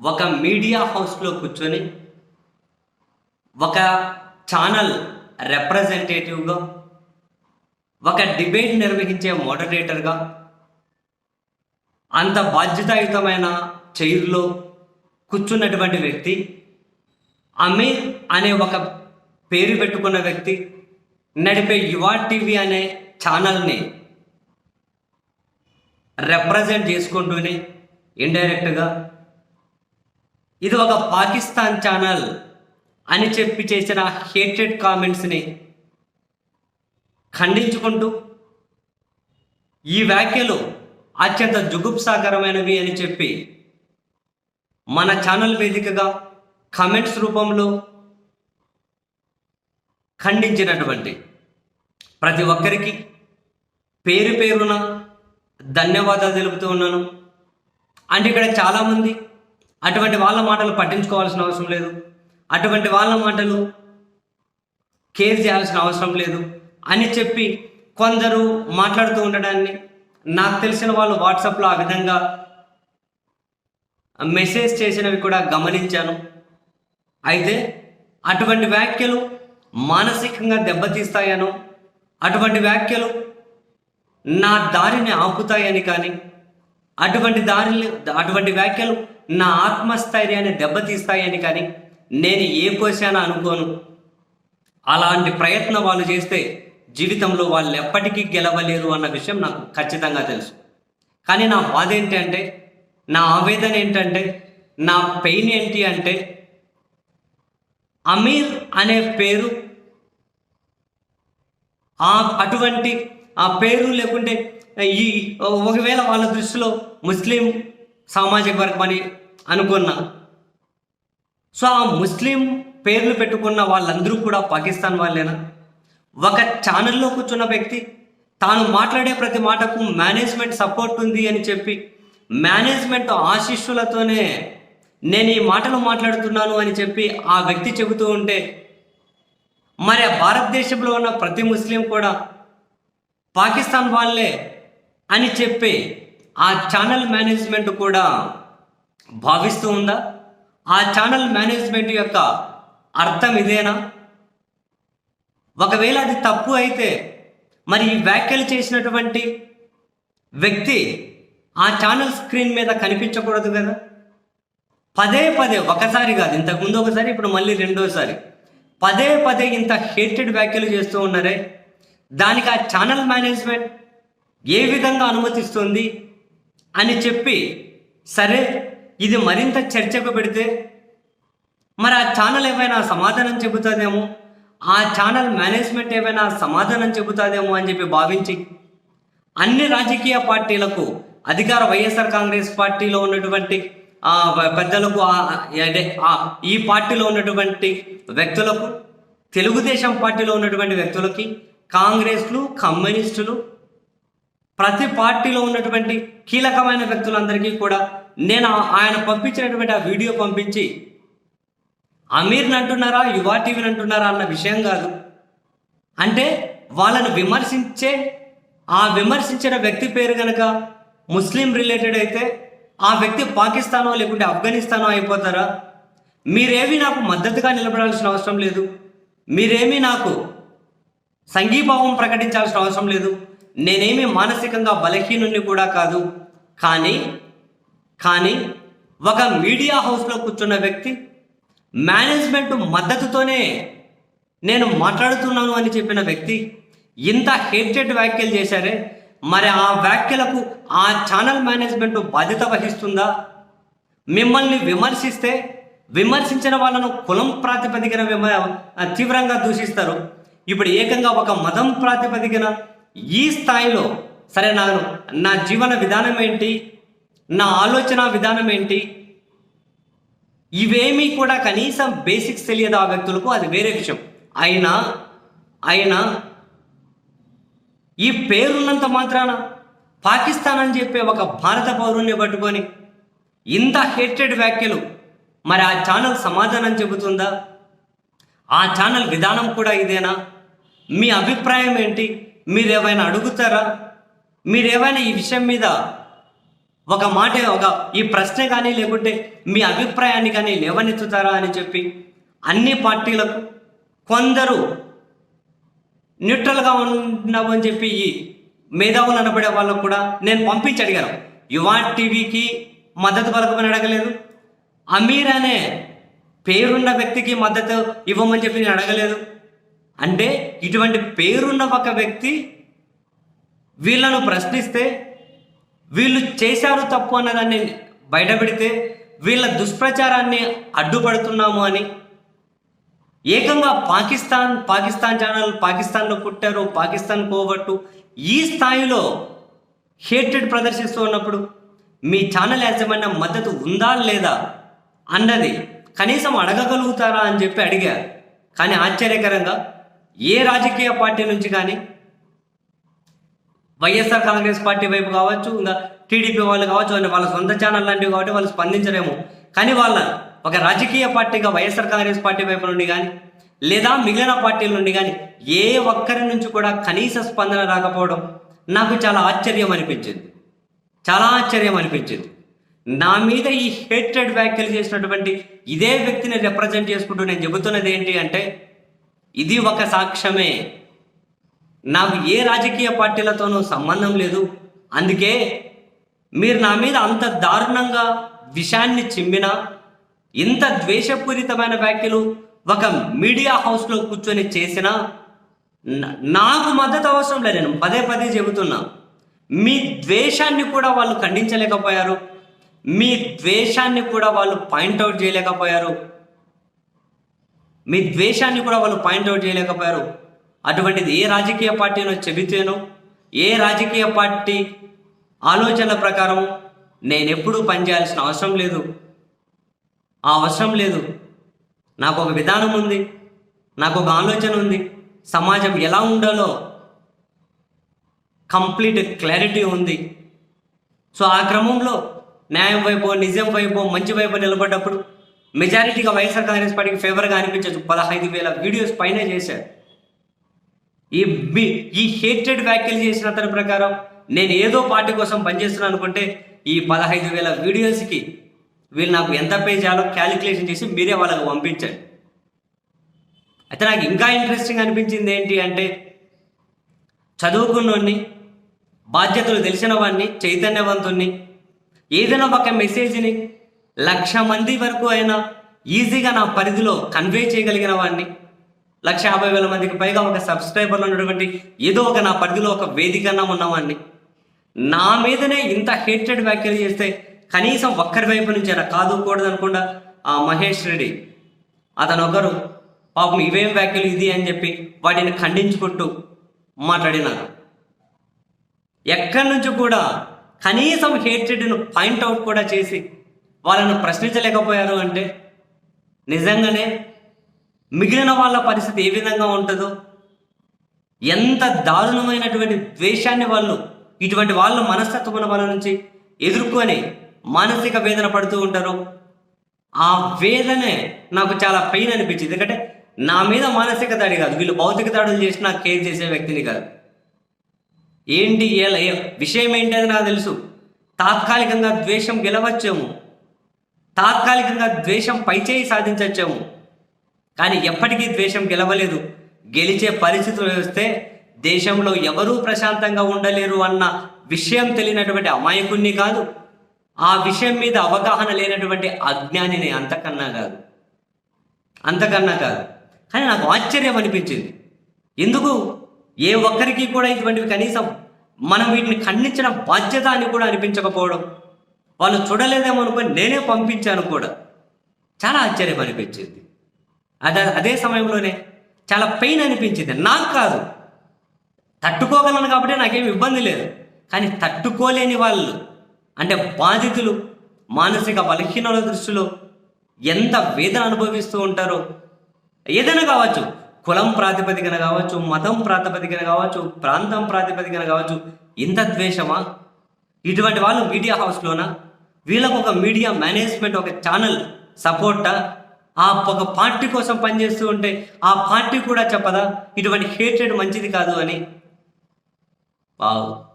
ఒక మీడియా హౌస్లో కూర్చొని ఒక ఛానల్ రిప్రజెంటేటివ్గా ఒక డిబేట్ నిర్వహించే మోడరేటర్గా అంత బాధ్యతాయుతమైన చైర్లో కూర్చున్నటువంటి వ్యక్తి అమీర్ అనే ఒక పేరు పెట్టుకున్న వ్యక్తి నడిపే యువా టీవీ అనే ఛానల్ని రిప్రజెంట్ చేసుకుంటూనే ఇండైరెక్ట్గా ఇది ఒక పాకిస్తాన్ ఛానల్ అని చెప్పి చేసిన హేటెడ్ కామెంట్స్ని ఖండించుకుంటూ ఈ వ్యాఖ్యలు అత్యంత జుగుప్సాకరమైనవి అని చెప్పి మన ఛానల్ వేదికగా కమెంట్స్ రూపంలో ఖండించినటువంటి ప్రతి ఒక్కరికి పేరు పేరున ధన్యవాదాలు తెలుపుతూ ఉన్నాను. అంటే ఇక్కడ చాలామంది అటువంటి వాళ్ళ మాటలు పట్టించుకోవాల్సిన అవసరం లేదు. అటువంటి వాళ్ళ మాటలు కేర్ చేయాల్సిన అవసరం లేదు. అని చెప్పి కొందరు మాట్లాడుతూ ఉండడాన్ని నాకు తెలిసిన వాళ్ళు వాట్సాప్లో ఆ విధంగా మెసేజ్ చేసినవి కూడా గమనించాను. అయితే అటువంటి వ్యాఖ్యలు మానసికంగా దెబ్బతీస్తాయనో అటువంటి వ్యాఖ్యలు నా దారిని ఆపుతాయని కానీ అటువంటి దారిని అటువంటి వ్యాఖ్యలు నా ఆత్మస్థైర్యాన్ని దెబ్బతీస్తాయని కానీ నేను ఏ కోశానో అనుకోను. అలాంటి ప్రయత్నం వాళ్ళు చేస్తే జీవితంలో వాళ్ళు ఎప్పటికీ గెలవలేరు అన్న విషయం నాకు ఖచ్చితంగా తెలుసు. కానీ నా బాధ ఏంటంటే నా ఆవేదన ఏంటంటే నా పెయిన్ ఏంటి అంటే అమీర్ అనే పేరు ఆ అటువంటి ఆ పేరు లేకుంటే ఈ ఒకవేళ వాళ్ళ దృష్టిలో ముస్లిం సామాజిక వర్గం అని అనుకున్నా. సో ఆ ముస్లిం పేర్లు పెట్టుకున్న వాళ్ళందరూ కూడా పాకిస్తాన్ వాళ్ళేనా? ఒక ఛానల్లో కూర్చున్న వ్యక్తి తాను మాట్లాడే ప్రతి మాటకు మేనేజ్మెంట్ సపోర్ట్ ఉంది అని చెప్పి మేనేజ్మెంట్ ఆశిష్యులతోనే నేను ఈ మాటలు మాట్లాడుతున్నాను అని చెప్పి ఆ వ్యక్తి చెబుతూ ఉంటే మరి భారతదేశంలో ఉన్న ప్రతి ముస్లిం కూడా పాకిస్తాన్ వాళ్ళే అని చెప్పి ఆ ఛానల్ మేనేజ్మెంట్ కూడా భావిస్తూ ఉందా? ఆ ఛానల్ మేనేజ్మెంట్ యొక్క అర్థం ఇదేనా? ఒకవేళ అది తప్పు అయితే మరి ఈ వ్యాఖ్యలు చేసినటువంటి వ్యక్తి ఆ ఛానల్ స్క్రీన్ మీద కనిపించకూడదు కదా? పదే పదే ఒకసారి కాదు ఇంతకుముందు ఒకసారి ఇప్పుడు మళ్ళీ రెండోసారి. పదే పదే ఇంత హేటెడ్ వ్యాఖ్యలు చేస్తూ ఉన్నారే దానికి ఆ ఛానల్ మేనేజ్మెంట్ ఏ విధంగా అనుమతిస్తుంది అని చెప్పి సరే ఇది మరింత చర్చకు పెడితే మరి ఆ ఛానల్ ఏమైనా సమాధానం చెబుతుందేమో? ఆ ఛానల్ మేనేజ్మెంట్ ఏమైనా సమాధానం చెబుతుందేమో అని చెప్పి భావించి అన్ని రాజకీయ పార్టీలకు అధికార వైఎస్ఆర్ కాంగ్రెస్ పార్టీలో ఉన్నటువంటి ఆ పెద్దలకు ఈ పార్టీలో ఉన్నటువంటి వ్యక్తులకు తెలుగుదేశం పార్టీలో ఉన్నటువంటి వ్యక్తులకి కాంగ్రెస్లు కమ్యూనిస్టులు ప్రతి పార్టీలో ఉన్నటువంటి కీలకమైన వ్యక్తులందరికీ కూడా నేను ఆయన పంపించినటువంటి ఆ వీడియో పంపించి అమీర్ని అంటున్నారా యువా టీవీని అంటున్నారా అన్న విషయం కాదు. అంటే వాళ్ళను విమర్శించే ఆ విమర్శించిన వ్యక్తి పేరు కనుక ముస్లిం రిలేటెడ్ అయితే ఆ వ్యక్తి పాకిస్తానో లేకుంటే ఆఫ్ఘనిస్తానో అయిపోతారా? మీరేమీ నాకు మద్దతుగా నిలబడాల్సిన అవసరం లేదు. మీరేమీ నాకు సంఘీభావం ప్రకటించాల్సిన అవసరం లేదు. నేనేమి మానసికంగా బలహీనుని కూడా కాదు. కానీ కానీ ఒక మీడియా హౌస్లో కూర్చున్న వ్యక్తి మేనేజ్మెంట్ మద్దతుతోనే నేను మాట్లాడుతున్నాను అని చెప్పిన వ్యక్తి ఇంత హేటెడ్ వ్యాఖ్యలు చేశారే. మరి ఆ వ్యాఖ్యలకు ఆ ఛానల్ మేనేజ్మెంట్ బాధ్యత వహిస్తుందా? మిమ్మల్ని విమర్శిస్తే విమర్శించిన వాళ్ళను కులం ప్రాతిపదికన విమ తీవ్రంగా దూషిస్తారు. ఇప్పుడు ఏకంగా ఒక మతం ప్రాతిపదికన ఈ స్థాయిలో సరే నా నా జీవన విధానం ఏంటి? నా ఆలోచన విధానం ఏంటి? ఇవేమీ కూడా కనీసం బేసిక్స్ తెలియదు ఆ వ్యక్తులకు అది వేరే విషయం. అయినా అయినా ఈ పేరున్నంత మాత్రాన పాకిస్తాన్ అని చెప్పే ఒక భారత పౌరుణ్ణి పట్టుకొని ఇంత హేటెడ్ వ్యాఖ్యలు మరి ఆ ఛానల్ సమాధానం చెబుతుందా? ఆ ఛానల్ విధానం కూడా ఇదేనా? మీ అభిప్రాయం ఏంటి? మీరు ఏమైనా అడుగుతారా? మీరు ఏమైనా ఈ విషయం మీద ఒక మాట ఒక ఈ ప్రశ్న కానీ లేకుంటే మీ అభిప్రాయాన్ని కానీ లేవనెత్తుతారా అని చెప్పి అన్ని పార్టీలకు కొందరు న్యూట్రల్గా ఉన్నావు అని చెప్పి ఈ మేధావులు అనబడే వాళ్ళకు కూడా నేను పంపించి అడిగాను. యువా టీవీకి మద్దతు పలకమని అడగలేదు. అమీర్ అనే పేరున్న వ్యక్తికి మద్దతు ఇవ్వమని చెప్పి నేను అడగలేదు. అంటే ఇటువంటి పేరున్న ఒక వ్యక్తి వీళ్ళను ప్రశ్నిస్తే వీళ్ళు చేశారు తప్పు అన్నదాన్ని బయటపెడితే వీళ్ళ దుష్ప్రచారాన్ని అడ్డుపడుతున్నాము అని. ఏకంగా పాకిస్తాన్ పాకిస్తాన్ ఛానల్ పాకిస్తాన్లో పుట్టారు పాకిస్తాన్ పోగొట్టు ఈ స్థాయిలో హేటెడ్ ప్రదర్శిస్తూ ఉన్నప్పుడు మీ ఛానల్ యాజమాన్య మద్దతు ఉందా లేదా అన్నది కనీసం అడగగలుగుతారా అని చెప్పి అడిగారు. కానీ ఆశ్చర్యకరంగా ఏ రాజకీయ పార్టీ నుంచి కానీ వైఎస్ఆర్ కాంగ్రెస్ పార్టీ వైపు కావచ్చు ఇంకా టీడీపీ వాళ్ళు కావచ్చు అంటే వాళ్ళ సొంత ఛానల్ లాంటివి కాబట్టి వాళ్ళు స్పందించరేమో. కానీ వాళ్ళ ఒక రాజకీయ పార్టీగా వైఎస్ఆర్ కాంగ్రెస్ పార్టీ వైపు నుండి కానీ లేదా మిగిలిన పార్టీల నుండి కానీ ఏ ఒక్కరి నుంచి కూడా కనీస స్పందన రాకపోవడం నాకు చాలా ఆశ్చర్యం అనిపించింది. చాలా ఆశ్చర్యం అనిపించింది. నా మీద ఈ హేట్రెడ్ వ్యాఖ్యలు చేసినటువంటి ఇదే వ్యక్తిని రిప్రజెంట్ చేసుకుంటూ నేను చెబుతున్నది ఏంటి అంటే ఇది ఒక సాక్ష్యమే. నాకు ఏ రాజకీయ పార్టీలతోనూ సంబంధం లేదు. అందుకే మీరు నా మీద అంత దారుణంగా విషాన్ని చిమ్మినా ఇంత ద్వేషపూరితమైన వ్యాఖ్యలు ఒక మీడియా హౌస్లో కూర్చొని చేసినా నాకు మద్దతు అవసరం లేదు. నేను పదే పదే చెబుతున్నా మీ ద్వేషాన్ని కూడా వాళ్ళు ఖండించలేకపోయారు. మీ ద్వేషాన్ని కూడా వాళ్ళు పాయింట్అవుట్ చేయలేకపోయారు. మీ ద్వేషాన్ని కూడా వాళ్ళు పాయింట్అవుట్ చేయలేకపోయారు. అటువంటిది ఏ రాజకీయ పార్టీనో చెబితేనో ఏ రాజకీయ పార్టీ ఆలోచనల ప్రకారం నేను ఎప్పుడూ పనిచేయాల్సిన అవసరం లేదు. ఆ అవసరం లేదు. నాకు ఒక విధానం ఉంది. నాకు ఒక ఆలోచన ఉంది. సమాజం ఎలా ఉండాలో కంప్లీట్ క్లారిటీ ఉంది. సో ఆ క్రమంలో న్యాయం వైపు నిజం వైపు మంచి వైపు నిలబడ్డప్పుడు మెజారిటీగా వైఎస్ఆర్ కాంగ్రెస్ పార్టీకి ఫేవర్గా అనిపించవచ్చు పదహైదు వేల వీడియోస్ పైన చేశారు. ఈ ఈ హేటెడ్ వ్యాఖ్యలు చేసిన అతని ప్రకారం నేను ఏదో పార్టీ కోసం పనిచేస్తున్నాను అనుకుంటే ఈ పదహైదు వేల వీడియోస్కి వీళ్ళు నాకు ఎంత పే చేయాలో క్యాలిక్యులేషన్ చేసి మీరే వాళ్ళకి పంపించండి. అయితే నాకు ఇంకా ఇంట్రెస్టింగ్ అనిపించింది ఏంటి అంటే చదువుకున్నోడిని బాధ్యతలు తెలిసిన వాడిని చైతన్యవంతుణ్ణి ఏదైనా ఒక మెసేజ్ని లక్ష మంది వరకు అయినా ఈజీగా నా పరిధిలో కన్వే చేయగలిగిన వాడిని లక్ష యాభై వేల మందికి పైగా ఒక సబ్స్క్రైబర్లు ఉన్నటువంటి ఏదో ఒక నా పరిధిలో ఒక వేదికన్నా ఉన్నవాడిని నా మీదనే ఇంత హేటెడ్ వ్యాఖ్యలు చేస్తే కనీసం ఒక్కరి వైపు నుంచి అయినా కాదు కూడదు అనుకుండా ఆ మహేష్ రెడ్డి. అతను ఒకరు పాపం ఇవేం వ్యాఖ్యలు ఇది? అని చెప్పి వాటిని ఖండించుకుంటూ మాట్లాడినారు. ఎక్కడి నుంచి కూడా కనీసం హేట్రెడ్ను పాయింట్అవుట్ కూడా చేసి వాళ్ళను ప్రశ్నించలేకపోయారు అంటే నిజంగానే మిగిలిన వాళ్ళ పరిస్థితి ఏ విధంగా ఉంటుందో ఎంత దారుణమైనటువంటి ద్వేషాన్ని వాళ్ళు ఇటువంటి వాళ్ళ మనస్తత్వం వాళ్ళ నుంచి ఎదుర్కొని మానసిక వేదన పడుతూ ఉంటారు ఆ వేదనే నాకు చాలా పెయిన్ అనిపించింది. ఎందుకంటే నా మీద మానసిక దాడి కాదు. వీళ్ళు భౌతిక దాడులు చేసి నాకు కేర్ చేసే వ్యక్తిని కాదు. ఏంటి ఎలా విషయం ఏంటి అది నాకు తెలుసు. తాత్కాలికంగా ద్వేషం గెలవచ్చేమో. తాత్కాలికంగా ద్వేషం పైచేయి సాధించచ్చాము. కానీ ఎప్పటికీ ద్వేషం గెలవలేదు. గెలిచే పరిస్థితులు వస్తే దేశంలో ఎవరూ ప్రశాంతంగా ఉండలేరు అన్న విషయం తెలియనటువంటి అమాయకుణ్ణి కాదు. ఆ విషయం మీద అవగాహన లేనటువంటి అజ్ఞానిని అంతకన్నా కాదు. అంతకన్నా కాదు. కానీ నాకు ఆశ్చర్యం అనిపించింది. ఎందుకు? ఏ ఒక్కరికి కూడా ఇటువంటివి కనీసం మనం వీటిని ఖండించిన బాధ్యత అని కూడా అనిపించకపోవడం. వాళ్ళు చూడలేదేమో అనుకొని నేనే పంపించాను కూడా. చాలా ఆశ్చర్యం అనిపించింది. అదే అదే సమయంలోనే చాలా పెయిన్ అనిపించింది. నాకు కాదు. తట్టుకోగలను కాబట్టి నాకేం ఇబ్బంది లేదు. కానీ తట్టుకోలేని వాళ్ళు అంటే బాధితులు మానసిక బలహీనల దృష్టిలో ఎంత వేదన అనుభవిస్తూ ఉంటారో ఏదైనా కావచ్చు కులం ప్రాతిపదికన కావచ్చు మతం ప్రాతిపదికన కావచ్చు ప్రాంతం ప్రాతిపదికన కావచ్చు ఇంత ద్వేషమా? ఇటువంటి వాళ్ళు మీడియా హౌస్లోనా? వీళ్ళకు ఒక మీడియా మేనేజ్మెంట్ ఒక ఛానల్ సపోర్టా? ఆ ఒక పార్టీ కోసం పనిచేస్తూ ఉంటే ఆ పార్టీ కూడా చెప్పదా? ఇటువంటి హేట్రెడ్ మంచిది కాదు అని. వావ్.